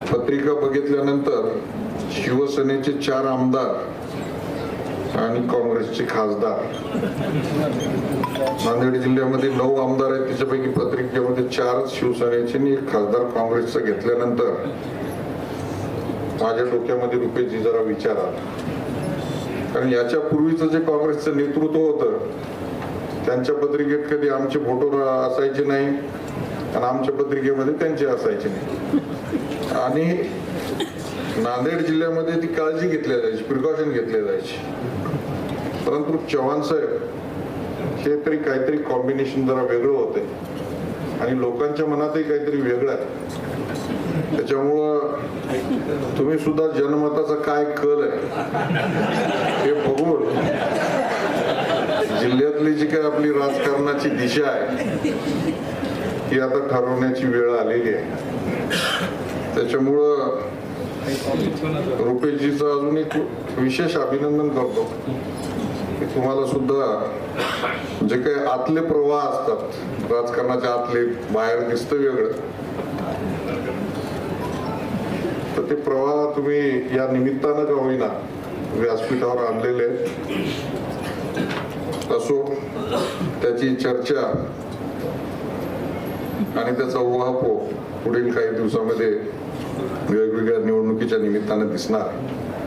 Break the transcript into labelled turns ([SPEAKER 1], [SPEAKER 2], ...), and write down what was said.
[SPEAKER 1] पत्रिका बघितल्यानंतर शिवसेनेचे चार आमदार आणि काँग्रेसचे खासदार. नांदेड जिल्ह्यामध्ये नऊ आमदार आहेत. त्याच्यापैकी पत्रिकेमध्ये चार शिवसेनेचे आणि एक खासदार काँग्रेसचा घेतल्यानंतर माझ्या डोक्यामध्ये रुपयेची जरा विचार आला. कारण याच्या पूर्वीचं जे काँग्रेसचं नेतृत्व होतं त्यांच्या पत्रिकेत कधी आमचे फोटो असायचे नाही आणि आमच्या पत्रिकेमध्ये त्यांचे असायचे नाही. आणि नांदेड जिल्ह्यामध्ये ती काळजी घेतली जायची प्रिकॉशन घेतले जायची. परंतु चव्हाण साहेब हे तरी काहीतरी कॉम्बिनेशन जरा वेगळं होते आणि लोकांच्या मनातही काहीतरी वेगळं आहे. त्याच्यामुळं तुम्ही सुद्धा जनमताचा काय कल आहे हे बघून जिल्ह्यातली जी काय आपली राजकारणाची दिशा आहे ती आता ठरवण्याची वेळ आलेली आहे. त्याच्यामुळं रुपेशजीचं अजून एक विशेष अभिनंदन करतो. की तुम्हाला सुद्धा जे काही आतले प्रवाह असतात राजकारणाच्या आतले बाहेर दिसतं वेगळं. तर ते प्रवाह तुम्ही या निमित्तानं का होईना. व्यासपीठावर आणलेले असो त्याची चर्चा आणि त्याचा उहापोह पुढील काही दिवसामध्ये वेगवेगळ्या निवडणुकीच्या निमित्तानं दिसणार.